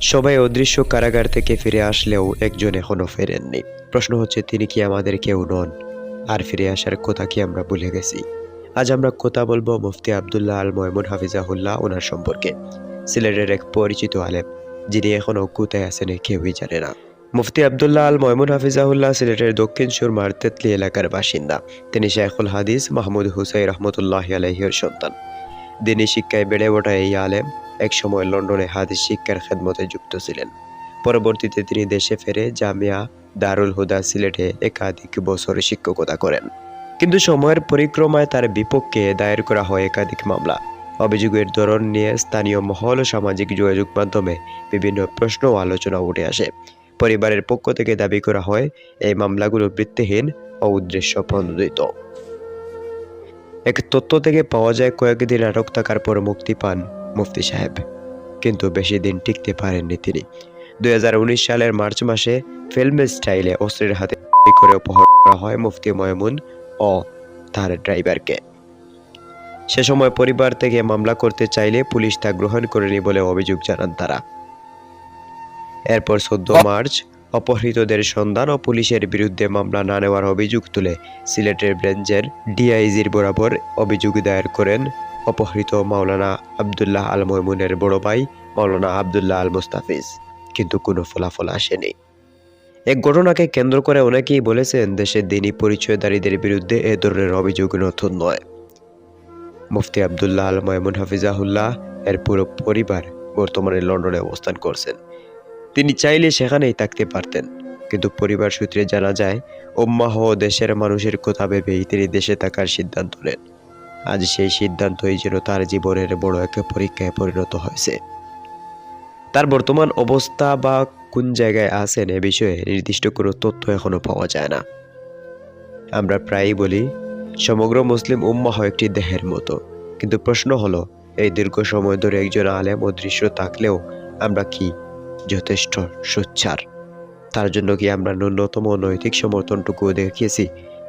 সবাই অদৃশ্য কারাগার থেকে ফিরে আসলেও একজন এখনও ফেরেননি। প্রশ্ন হচ্ছে, তিনি কি আমাদের কেউ নন? আর ফিরে আসার কথা কি আমরা ভুলে গেছি? আজ আমরা কথা বলব মুফতি আবদুল্লাহ আল ময়মুন হাফিজাহুল্লাহ ওনার সম্পর্কে। সিলেটের এক পরিচিত আলেম, যিনি এখনও কোথায় আছেন কেউই জানে না। মুফতি আবদুল্লাহ আল ময়মুন হাফিজাহুল্লাহ সিলেটের দক্ষিণ সুরমার তেতলি এলাকার বাসিন্দা। তিনি শেখুল হাদিস মাহমুদ হুসাই রহমতুল্লাহ আলহির সন্তান। দিনী শিক্ষায় বেড়ে ওঠা এই আলেম একসময় লন্ডনে হাদিস শিক্ষার খেদমতে যুক্ত ছিলেন। পরবর্তীতে তিনি দেশে ফেরে জামিয়া দারুল হুদা সিলেটে একাধিক বছর শিক্ষকতা করেন। কিন্তু সময়ের পরিক্রমায় তার বিপক্ষে দায়ের করা হয় একাধিক মামলা। অভিযোগের ধরন নিয়ে স্থানীয় মহল ও সামাজিক যোগাযোগ মাধ্যমে বিভিন্ন প্রশ্ন ও আলোচনা উঠে আসে। পরিবারের পক্ষ থেকে দাবি করা হয়, এই মামলাগুলো বৃত্তিহীন ও উদ্দেশ্য প্রণোদিত এক তথ্য থেকে পাওয়া যায় কয়েকদিন আটক থাকার পর মুক্তি পান মুফতি সাহেব। কিন্তু বেশি দিন টিকতে পারেননি তিনি। দু হাজার উনিশ সালের মার্চ মাসে ফিল্মের স্টাইলে অস্ত্রের হাতে করে অপহরণ করা হয় মুফতি ময়মুন ও তার ড্রাইভারকে। সে সময় পরিবার থেকে মামলা করতে চাইলে পুলিশ তা গ্রহণ করেনি বলে অভিযোগ জানান তারা। এরপর চোদ্দ মার্চ অপহৃতদের সন্ধান ও পুলিশের বিরুদ্ধে মামলা না নেওয়ার অভিযোগ তুলে সিলেটের ব্রেঞ্জের ডিআইজির বরাবর অভিযোগ দায়ের করেন অপহৃত মাওলানা আবদুল্লাহ আল ময়মুনের বড় ভাই মাওলানা আবদুল্লাহ আল মুস্তাফিজ কিন্তু কোনো ফলাফল আসেনি। এক ঘটনাকে কেন্দ্র করে অনেকেই বলেছেন দেশের দিনী পরিচয়দারীদের বিরুদ্ধে এ ধরনের অভিযোগ নতুন নয়। মুফতি আবদুল্লাহ আল ময়মুন হাফিজাহুল্লাহ এর পুরো পরিবার বর্তমানে লন্ডনে অবস্থান করছেন। তিনি চাইলে সেখানেই থাকতে পারতেন। কিন্তু পরিবার সূত্রে জানা যায়, উম্মাহ ও দেশের মানুষের কথা ভেবেই তিনি দেশে থাকার সিদ্ধান্ত নেন। আজ সেই সিদ্ধান্তই যেন তার জীবনের বড় একটা পরীক্ষায় পরিণত হয়েছে। তার বর্তমান অবস্থা বা কোন জায়গায় আছেন এ বিষয়ে নির্দিষ্ট কোনো তথ্য এখনও পাওয়া যায় না। আমরা প্রায়ই বলি, সমগ্র মুসলিম উম্মাহ একটি দেহের মতো। কিন্তু প্রশ্ন হলো, এই দীর্ঘ সময় ধরে একজন আলেম ও দৃশ্য থাকলেও আমরা কি যথেষ্ট সোচ্চার। তার জন্য কি আমরা ন্যূনতম নৈতিক সমর্থনটুকু দেখিয়েছি,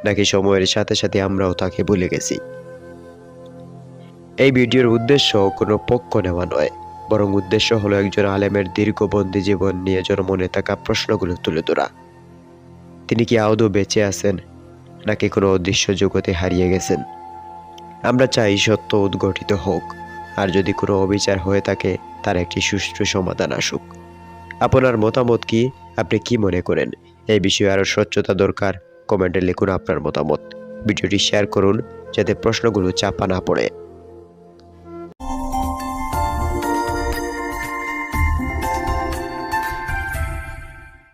নাকি সময়ের সাথে সাথে আমরাও তাকে ভুলে গেছি? এই ভিডিওর উদ্দেশ্য কোনো পক্ষ নেওয়া নয়, বরং উদ্দেশ্য হলো একজন আলেমের দীর্ঘবন্দি জীবন নিয়ে জন্মনে থাকা প্রশ্নগুলো তুলে ধরা। তিনি কি আদৌ বেঁচে আছেন, নাকি কোনো অদৃশ্য জগতে হারিয়ে গেছেন? আমরা চাই সত্য উদ্ঘটিত হোক, আর যদি কোনো অবিচার হয়ে থাকে, তার একটি সুষ্ঠু সমাধান আসুক। আপনার মতামত কি? আপনি কি মনে করেন? এই বিষয়ে আরও স্বচ্ছতা দরকার। কমেন্টে লিখুন আপনার মতামত। ভিডিওটি শেয়ার করুন, যাতে প্রশ্নগুলো চাপা না পড়ে।